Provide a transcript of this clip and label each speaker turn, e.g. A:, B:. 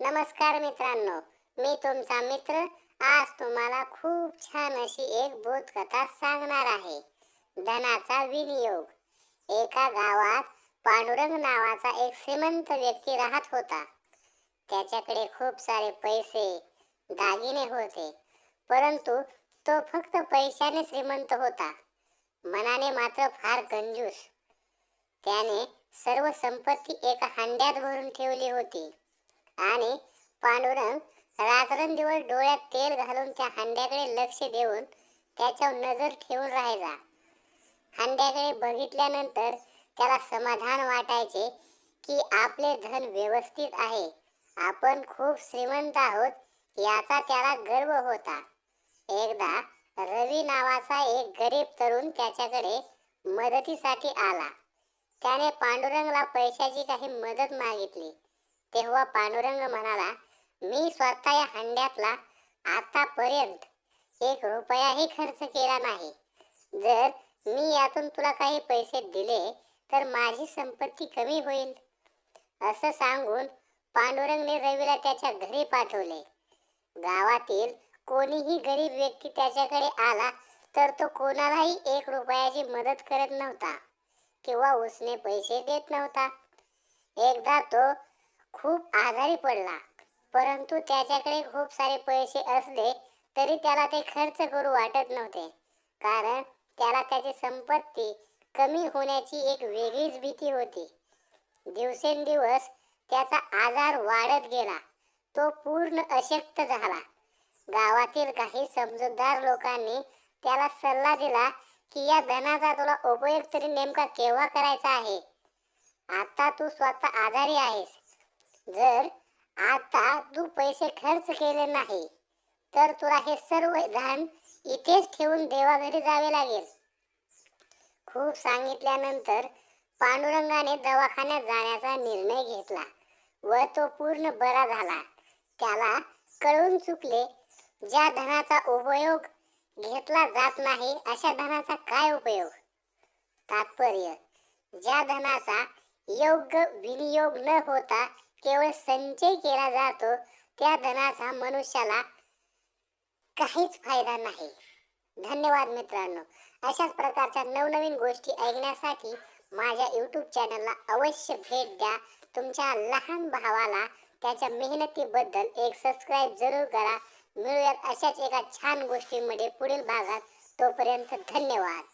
A: नमस्कार मित्रांनो मी तुमचा मित्र. आज तुम्हाला खूप छान अशी एक बोधकथा सांगणार आहे. धनाचा विनियोग. एका गावात पांडुरंग नावाचा एक श्रीमंत व्यक्ती राहत होता. त्याच्याकडे खूप सारे पैसे दागिने होते परंतु तो फक्त पैशाने श्रीमंत होता. मनाने मात्र फार कंजूस. त्याने सर्व संपत्ती एका हांड्यात भरून ठेवली होती. आणि पांडुरंग रात्रंदिवस डोळ्यात तेल घालून त्या हांड्याकडे लक्ष देऊन त्याच्यावर नजर ठेवून राहायचा हांड्याकडे बघितल्यानंतर त्याला समाधान वाटायचे की आपले धन व्यवस्थित आहे. आपण खूप श्रीमंत आहोत याचा त्याला गर्व होता. एकदा रवी नावाचा एक गरीब तरुण त्याच्याकडे मदतीसाठी आला. त्याने पांडुरंगला पैशाची काही मदत मागितली. तेव्हा पांडुरंग म्हणाला मी स्वतः या हंड्यातला आतापर्यंत एक रुपयाही खर्च केला नाही. जर मी यातून तुला काही पैसे दिले तर माझी संपत्ती कमी होईल. असं सांगून पांडुरंगने रवीला त्याच्या घरी पाठवले. गावातील कोणीही गरीब व्यक्ती त्याच्याकडे आला तर तो कोणालाही एक रुपयाची मदत करत नव्हता किंवा उसने पैसे देत नव्हता. एकदा तो खूप आजारी पडला. परंतु त्याच्याकडे खूप सारे पैसे असले तरी त्याला ते खर्च करू वाटत नव्हते. कारण त्याला त्याची संपत्ती कमी होण्याची एक वेगळीच भीती होती. दिवसेंदिवस त्याचा आजार वाढत गेला. तो पूर्ण अशक्त झाला. गावातील काही समजूतदार लोकांनी त्याला सल्ला दिला की या धनाचा तुला उपयोग तरी नेमका केव्हा करायचा आहे? आता तू स्वतः आजारी आहेस. जर आता तू पैसे खर्च केले नाही तर तुला हे सर्व धन इथेच ठेवून देवाघरी जावे लागेल. खूप सांगितल्यानंतर पांडुरंगाने दवाखान्यात जाण्याचा निर्णय घेतला व तो पूर्ण बरा झाला. त्याला कळून चुकले ज्या धनाचा उपयोग घेतला जात नाही अशा धनाचा काय उपयोग? तात्पर्य ज्या धनाचा योग्य विनियोग न होता केवळ संचय केला जातो त्या धनाचा मनुष्याला काहीच फायदा नाही. धन्यवाद मित्रांनो. अशाच प्रकारच्या नवनवीन गोष्टी ऐकण्यासाठी माझ्या यूट्यूब चॅनलला अवश्य भेट द्या. तुमच्या लहान भावाला त्याच्या मेहनतीबद्दल एक सबस्क्राईब जरूर करा. मिळूयात अशाच एका छान गोष्टीमध्ये पुढील भागात. तोपर्यंत धन्यवाद.